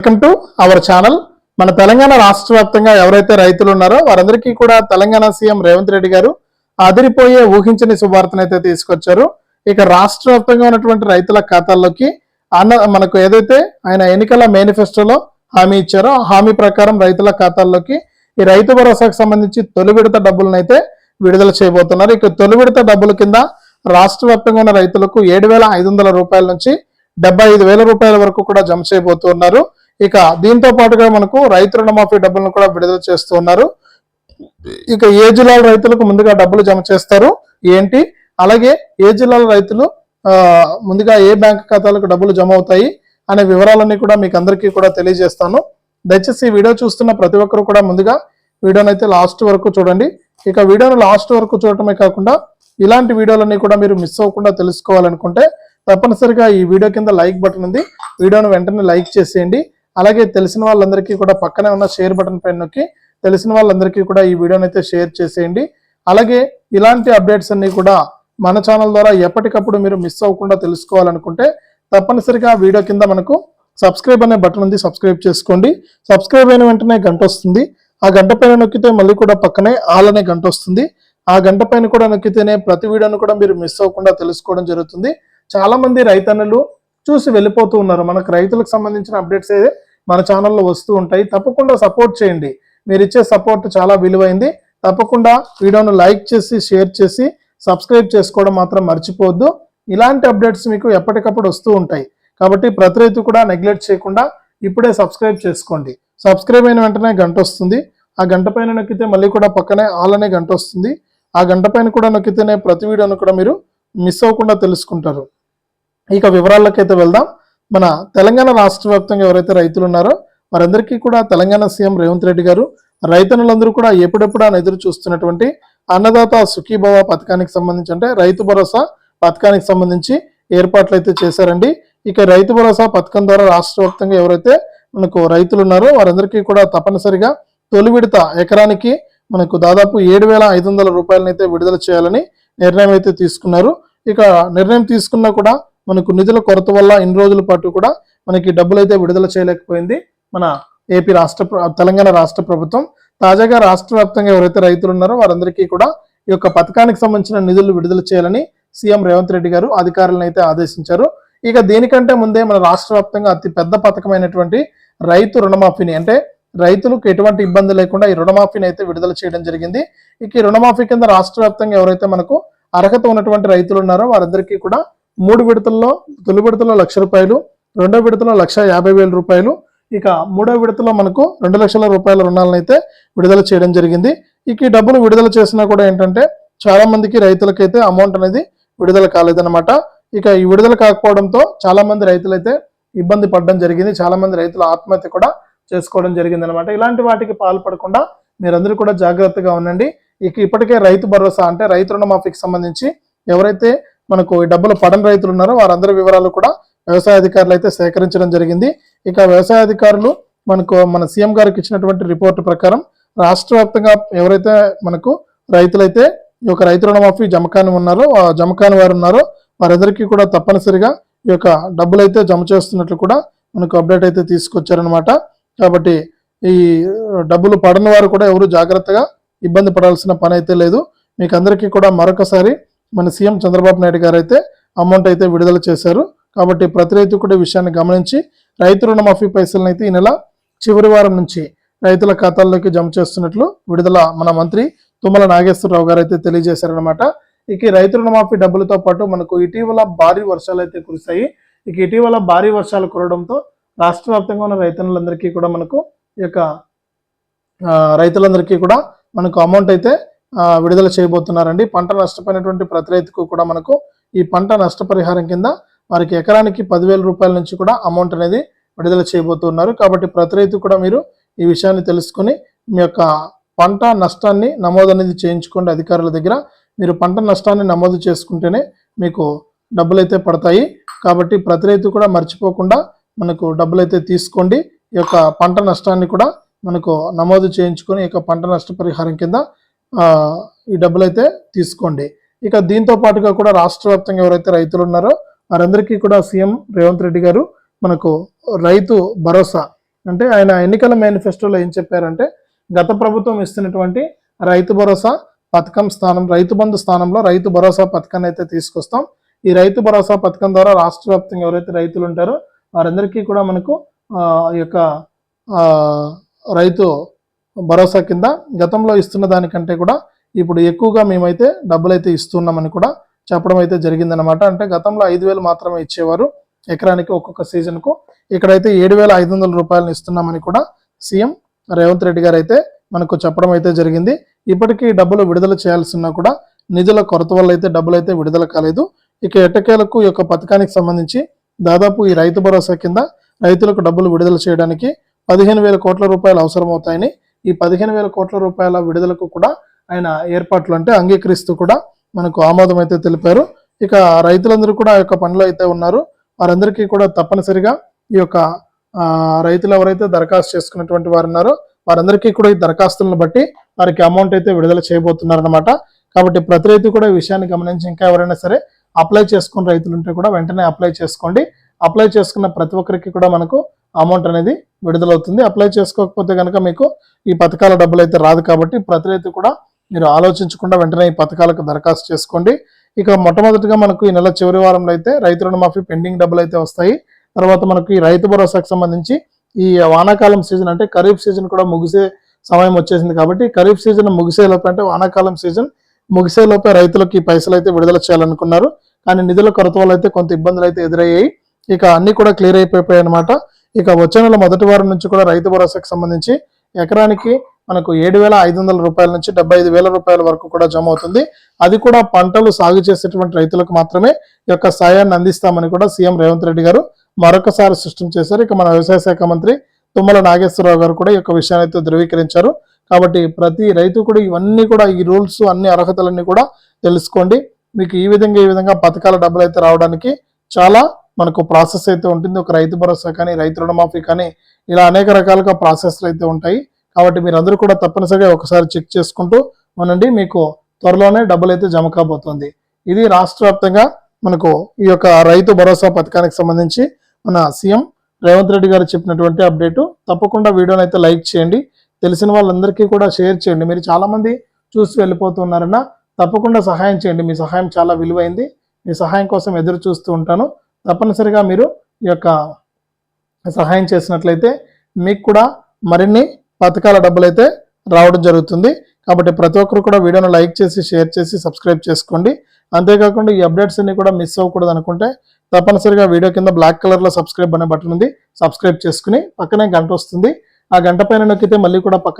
Welcome to our channel మన తెలంగాణ రాష్ట్ర వ్యాప్తంగా ఎవరైతే రైతులు ఉన్నారో వారందరికీ కూడా తెలంగాణ సీఎం రేవంత్ రెడ్డి గారు అదిరిపోయే ఊహించని శుభార్తను అయితే తీసుకొచ్చారు. ఇక రాష్ట్ర వ్యాప్తంగా ఉన్నటువంటి రైతుల ఖాతాల్లోకి అన్న మనకు ఏదైతే ఆయన ఎన్నికల మేనిఫెస్టోలో హామీ ఇచ్చారో హామీ ప్రకారం రైతుల ఖాతాల్లోకి ఈ రైతు భరోసాకు సంబంధించి తొలి విడత డబ్బులను అయితే విడుదల చేయబోతున్నారు. ఇక తొలి విడత డబ్బుల కింద రాష్ట్ర వ్యాప్తంగా ఉన్న రైతులకు ఏడు వేల ఐదు వందల రూపాయల నుంచి డెబ్బై ఐదు వేల రూపాయల వరకు కూడా జమ చేయబోతున్నారు. ఇక దీంతో పాటుగా మనకు రైతు రుణమాఫీ డబ్బులను కూడా విడుదల చేస్తున్నారు ఇక ఏ జిల్లాల రైతులకు ముందుగా డబ్బులు జమ చేస్తారు? ఏంటి? అలాగే ఏ జిల్లాల రైతులు ముందుగా ఏ బ్యాంక్ ఖాతాలకు డబ్బులు జమ అవుతాయి అనే వివరాలన్నీ కూడా మీకు అందరికీ కూడా తెలియజేస్తాను. దయచేసి వీడియో చూస్తున్న ప్రతి ఒక్కరు కూడా ముందుగా వీడియోని అయితే లాస్ట్ వరకు చూడండి. ఇక వీడియోను లాస్ట్ వరకు చూడటమే కాకుండా ఇలాంటి వీడియోలన్నీ కూడా మీరు మిస్ అవ్వకుండా తెలుసుకోవాలనుకుంటే తప్పనిసరిగా ఈ వీడియో కింద లైక్ బటన్ ఉంది. వీడియోను వెంటనే లైక్ చేసేయండి. అలాగే తెలిసిన వాళ్ళందరికీ కూడా పక్కనే ఉన్న షేర్ బటన్ పైన నొక్కి తెలిసిన వాళ్ళందరికీ కూడా ఈ వీడియోని అయితే షేర్ చేసేయండి. అలాగే ఇలాంటి అప్డేట్స్ అన్ని కూడా మన ఛానల్ ద్వారా ఎప్పటికప్పుడు మీరు మిస్ అవ్వకుండా తెలుసుకోవాలనుకుంటే తప్పనిసరిగా వీడియో కింద మనకు సబ్స్క్రైబ్ అనే బటన్ ఉంది సబ్స్క్రైబ్ చేసుకోండి. సబ్స్క్రైబ్ అయిన వెంటనే గంట వస్తుంది. ఆ గంట పైన నొక్కితే మళ్ళీ కూడా పక్కనే ఆల్ అనే గంట వస్తుంది. ఆ గంట పైన కూడా నొక్కితేనే ప్రతి వీడియోను కూడా మీరు మిస్ అవ్వకుండా తెలుసుకోవడం జరుగుతుంది. చాలా మంది రైతన్నలు చూసి వెళ్ళిపోతూ ఉన్నారు. మనకు రైతులకు సంబంధించిన అప్డేట్స్ అయితే మన ఛానల్లో వస్తూ ఉంటాయి. తప్పకుండా సపోర్ట్ చేయండి. మీరు ఇచ్చే సపోర్ట్ చాలా విలువైంది. తప్పకుండా వీడియోను లైక్ చేసి షేర్ చేసి సబ్స్క్రైబ్ చేసుకోవడం మాత్రం మర్చిపోవద్దు. ఇలాంటి అప్డేట్స్ మీకు ఎప్పటికప్పుడు వస్తూ ఉంటాయి. కాబట్టి ప్రతి రైతు కూడా నెగ్లెక్ట్ చేయకుండా ఇప్పుడే సబ్స్క్రైబ్ చేసుకోండి. సబ్స్క్రైబ్ అయిన వెంటనే గంట వస్తుంది. ఆ గంట పైన నొక్కితే మళ్ళీ కూడా పక్కనే ఆల్ అనే గంట వస్తుంది. ఆ గంట పైన కూడా నొక్కితేనే ప్రతి వీడియోను కూడా మీరు మిస్ అవ్వకుండా తెలుసుకుంటారు. ఇక వివరాల్లోకైతే వెళ్దాం. మన తెలంగాణ రాష్ట్ర వ్యాప్తంగా ఎవరైతే రైతులు ఉన్నారో వారందరికీ కూడా తెలంగాణ సీఎం రేవంత్ రెడ్డి గారు రైతన్నులందరూ కూడా ఎప్పుడెప్పుడు అని ఎదురు చూస్తున్నటువంటి అన్నదాత సుఖీభవ పథకానికి సంబంధించి అంటే రైతు భరోసా పథకానికి సంబంధించి ఏర్పాట్లు అయితే చేశారండి. ఇక రైతు భరోసా పథకం ద్వారా రాష్ట్ర వ్యాప్తంగా ఎవరైతే మనకు రైతులు ఉన్నారో వారందరికీ కూడా తప్పనిసరిగా తొలి విడత ఎకరానికి మనకు దాదాపు ఏడు వేల ఐదు వందల రూపాయలనైతే విడుదల చేయాలని నిర్ణయం అయితే తీసుకున్నారు. ఇక నిర్ణయం తీసుకున్నా కూడా మనకు నిధుల కొరత వల్ల ఇన్ని రోజుల పాటు కూడా మనకి డబ్బులు అయితే విడుదల చేయలేకపోయింది. మన ఏపీ రాష్ట్ర తెలంగాణ రాష్ట్ర ప్రభుత్వం. తాజాగా రాష్ట్ర వ్యాప్తంగా ఎవరైతే రైతులు ఉన్నారో వారందరికీ కూడా ఈ యొక్క పథకానికి సంబంధించిన నిధులు విడుదల చేయాలని సీఎం రేవంత్ రెడ్డి గారు అధికారులను అయితే ఆదేశించారు. ఇక దీనికంటే ముందే మన రాష్ట్ర వ్యాప్తంగా అతి పెద్ద పథకమైనటువంటి రైతు రుణమాఫీని అంటే రైతులకు ఎటువంటి ఇబ్బంది లేకుండా ఈ రుణమాఫీని అయితే విడుదల చేయడం జరిగింది. ఇక ఈ రుణమాఫీ కింద రాష్ట్ర వ్యాప్తంగా ఎవరైతే మనకు అర్హత ఉన్నటువంటి రైతులు ఉన్నారో వారందరికీ కూడా మూడు విడతల్లో తొలి విడతలో లక్ష రూపాయలు రెండో విడతలో లక్ష యాభై వేల రూపాయలు. ఇక మూడో విడతలో మనకు రెండు లక్షల రూపాయల రుణాలను అయితే విడుదల చేయడం జరిగింది. ఇక ఈ డబ్బులు విడుదల చేసినా కూడా ఏంటంటే చాలా మందికి రైతులకైతే అమౌంట్ అనేది విడుదల కాలేదన్నమాట. ఇక ఈ విడుదల కాకపోవడంతో చాలా మంది రైతులైతే ఇబ్బంది పడడం జరిగింది. చాలా మంది రైతులు ఆత్మహత్య కూడా చేసుకోవడం జరిగింది అనమాట ఇలాంటి వాటికి పాల్పడకుండా మీరందరూ కూడా జాగ్రత్తగా ఉండండి. ఇక ఇప్పటికే రైతు భరోసా అంటే రైతు రుణమాఫీకి సంబంధించి ఎవరైతే మనకు ఈ డబ్బులు పడని రైతులు ఉన్నారో వారందరి వివరాలు కూడా వ్యవసాయ అధికారులు అయితే సేకరించడం జరిగింది. ఇక వ్యవసాయ అధికారులు మనకు మన సీఎం గారికి ఇచ్చినటువంటి రిపోర్టు ప్రకారం రాష్ట్ర వ్యాప్తంగా ఎవరైతే మనకు రైతులైతే ఈ యొక్క రైతు రుణమాఫీ జమకాని ఉన్నారో జమకాని వారు ఉన్నారో వారందరికీ కూడా తప్పనిసరిగా ఈ యొక్క డబ్బులు అయితే జమ చేస్తున్నట్లు కూడా మనకు అప్డేట్ అయితే తీసుకొచ్చారనమాట కాబట్టి ఈ డబ్బులు పడని వారు కూడా ఎవరు జాగ్రత్తగా ఇబ్బంది పడాల్సిన పని అయితే లేదు. మీకు అందరికీ కూడా మరొకసారి మన సీఎం చంద్రబాబు నాయుడు గారు అయితే అమౌంట్ అయితే విడుదల చేశారు. కాబట్టి ప్రతి రైతు కూడా విషయాన్ని గమనించి రైతు రుణమాఫీ పైసలను అయితే ఈ నెల చివరి వారం నుంచి రైతుల ఖాతాల్లోకి జమ చేస్తున్నట్లు విడుదల మన మంత్రి తుమ్మల నాగేశ్వరరావు గారు అయితే తెలియజేశారనమాట ఇక రైతు రుణమాఫీ డబ్బులతో పాటు మనకు ఇటీవల భారీ వర్షాలు అయితే కురిశాయి. ఇక ఇటీవల భారీ వర్షాలు కురవడంతో రాష్ట్ర వ్యాప్తంగా ఉన్న రైతులందరికీ కూడా మనకు ఈ యొక్క రైతులందరికీ కూడా మనకు అమౌంట్ అయితే విడుదల చేయబోతున్నారండి. పంట నష్టపోయినటువంటి ప్రతి రైతుకు కూడా మనకు ఈ పంట నష్టపరిహారం కింద వారికి ఎకరానికి పదివేల రూపాయల నుంచి కూడా అమౌంట్ అనేది విడుదల చేయబోతున్నారు. కాబట్టి ప్రతి రైతు కూడా మీరు ఈ విషయాన్ని తెలుసుకొని మీ యొక్క పంట నష్టాన్ని నమోదు అనేది చేయించుకోండి అధికారుల దగ్గర. మీరు పంట నష్టాన్ని నమోదు చేసుకుంటేనే మీకు డబ్బులు అయితే పడతాయి. కాబట్టి ప్రతి రైతు కూడా మర్చిపోకుండా మనకు డబ్బులు అయితే తీసుకోండి. ఈ యొక్క పంట నష్టాన్ని కూడా మనకు నమోదు చేయించుకొని ఈ యొక్క పంట నష్టపరిహారం కింద ఈ డబ్బులు అయితే తీసుకోండి. ఇక దీంతో పాటుగా కూడా రాష్ట్ర వ్యాప్తంగా ఎవరైతే రైతులు ఉన్నారో వారందరికీ కూడా సీఎం రేవంత్ రెడ్డి గారు మనకు రైతు భరోసా. అంటే ఆయన ఎన్నికల మేనిఫెస్టోలో ఏం చెప్పారంటే గత ప్రభుత్వం ఇస్తున్నటువంటి రైతు భరోసా పథకం స్థానం రైతు బంధు స్థానంలో రైతు భరోసా పథకాన్ని అయితే తీసుకొస్తాం. ఈ రైతు భరోసా పథకం ద్వారా రాష్ట్ర వ్యాప్తంగా ఎవరైతే రైతులు ఉంటారో వారందరికీ కూడా మనకు ఈ యొక్క రైతు భరోసా కింద గతంలో ఇస్తున్న దానికంటే కూడా ఇప్పుడు ఎక్కువగా మేమైతే డబ్బులు అయితే ఇస్తున్నామని కూడా చెప్పడం అయితే జరిగిందనమాట అంటే గతంలో ఐదు వేలు మాత్రమే ఇచ్చేవారు ఎకరానికి ఒక్కొక్క సీజన్కు. ఇక్కడైతే ఏడు వేల ఐదు వందల రూపాయలను ఇస్తున్నామని కూడా సీఎం రేవంత్ రెడ్డి గారు అయితే మనకు చెప్పడం అయితే జరిగింది. ఇప్పటికీ డబ్బులు విడుదల చేయాల్సిన కూడా నిధుల కొరత వల్ల అయితే డబ్బులు అయితే విడుదల కాలేదు. ఇక ఎట్టకేలకు ఈ యొక్క పథకానికి సంబంధించి దాదాపు ఈ రైతు భరోసా కింద రైతులకు డబ్బులు విడుదల చేయడానికి పదిహేను వేల కోట్ల రూపాయలు అవసరమవుతాయని ఈ పదిహేను వేల కోట్ల రూపాయల విడుదలకు కూడా ఆయన ఏర్పాట్లు అంటే అంగీకరిస్తూ కూడా మనకు ఆమోదం అయితే తెలిపారు. ఇక రైతులందరూ కూడా ఆ యొక్క పనిలో అయితే ఉన్నారు. వారందరికీ కూడా తప్పనిసరిగా ఈ యొక్క రైతులు ఎవరైతే దరఖాస్తు చేసుకున్నటువంటి వారు ఉన్నారో వారందరికీ కూడా ఈ దరఖాస్తులను బట్టి వారికి అమౌంట్ అయితే విడుదల చేయబోతున్నారనమాట కాబట్టి ప్రతి రైతు కూడా ఈ విషయాన్ని గమనించి ఇంకా ఎవరైనా సరే అప్లై చేసుకున్న రైతులు ఉంటే కూడా వెంటనే అప్లై చేసుకోండి. అప్లై చేసుకున్న ప్రతి ఒక్కరికి కూడా మనకు అమౌంట్ అనేది విడుదలవుతుంది. అప్లై చేసుకోకపోతే కనుక మీకు ఈ పథకాల డబ్బులు అయితే రాదు కాబట్టి ప్రతి రైతు కూడా మీరు ఆలోచించకుండా వెంటనే ఈ పథకాలకు దరఖాస్తు చేసుకోండి. ఇక మొట్టమొదటిగా మనకు ఈ నెల చివరి వారంలో అయితే రైతు రుణమాఫీ పెండింగ్ డబ్బులు అయితే వస్తాయి. తర్వాత మనకు ఈ రైతు భరోసాకు సంబంధించి ఈ వానాకాలం సీజన్ అంటే ఖరీఫ్ సీజన్ కూడా ముగిసే సమయం వచ్చేసింది కాబట్టి ఖరీఫ్ సీజన్ ముగిసేలోపు అంటే వానాకాలం సీజన్ ముగిసేలోపే రైతులకు ఈ పైసలు అయితే విడుదల చేయాలనుకున్నారు. కానీ నిధుల కొరత వల్ల అయితే కొంత ఇబ్బందులు అయితే ఎదురయ్యాయి. ఇక అన్ని కూడా క్లియర్ అయిపోయాయి అనమాట ఇక వచ్చే నెల మొదటి వారం నుంచి కూడా రైతు భరోసాకు సంబంధించి ఎకరానికి మనకు ఏడు వేల ఐదు వందల రూపాయల నుంచి డెబ్బై ఐదు వేల రూపాయల వరకు కూడా జమ అవుతుంది. అది కూడా పంటలు సాగు చేసేటువంటి రైతులకు మాత్రమే ఈ యొక్క సాయాన్ని అందిస్తామని కూడా సీఎం రేవంత్ రెడ్డి గారు మరొకసారి స్పష్టం చేశారు. ఇక మన వ్యవసాయ శాఖ మంత్రి తుమ్మల నాగేశ్వరరావు గారు కూడా ఈ యొక్క విషయాన్ని అయితే ధృవీకరించారు. కాబట్టి ప్రతి రైతు కూడా ఇవన్నీ కూడా ఈ రూల్స్ అన్ని అర్హతలన్నీ కూడా తెలుసుకోండి. మీకు ఈ విధంగా ఈ విధంగా పథకాల డబ్బులు అయితే రావడానికి చాలా మనకు ప్రాసెస్ అయితే ఉంటుంది. ఒక రైతు భరోసా కానీ రైతు రుణమాఫీ కానీ ఇలా అనేక రకాలుగా ప్రాసెస్లు అయితే ఉంటాయి. కాబట్టి మీరందరూ కూడా తప్పనిసరిగా ఒకసారి చెక్ చేసుకుంటూ ఉండండి మీకు త్వరలోనే డబ్బులు అయితే జమ కాబోతుంది. ఇది రాష్ట్ర వ్యాప్తంగా మనకు ఈ యొక్క రైతు భరోసా పథకానికి సంబంధించి మన సీఎం రేవంత్ రెడ్డి గారు చెప్పినటువంటి అప్డేటు. తప్పకుండా వీడియోని అయితే లైక్ చేయండి. తెలిసిన వాళ్ళందరికీ కూడా షేర్ చేయండి. మీరు చాలామంది చూసి వెళ్ళిపోతున్నారన్నా తప్పకుండా సహాయం చేయండి. మీ సహాయం చాలా విలువైంది. మీ సహాయం కోసం ఎదురు చూస్తూ ఉంటాను. తప్పనిసరిగా మీరు ఈ యొక్క సహాయం చేసినట్లయితే మీకు కూడా మరిన్ని పథకాల డబ్బులైతే రావడం జరుగుతుంది. కాబట్టి ప్రతి ఒక్కరు కూడా వీడియోను లైక్ చేసి షేర్ చేసి సబ్స్క్రైబ్ చేసుకోండి. అంతేకాకుండా ఈ అప్డేట్స్ అన్ని కూడా మిస్ అవ్వకూడదు అనుకుంటే తప్పనిసరిగా వీడియో కింద బ్లాక్ కలర్లో సబ్స్క్రైబ్ అనే బటన్ ఉంది. సబ్స్క్రైబ్ చేసుకుని పక్కనే గంట వస్తుంది. ఆ గంట పైన నొక్కితే మళ్ళీ కూడా పక్క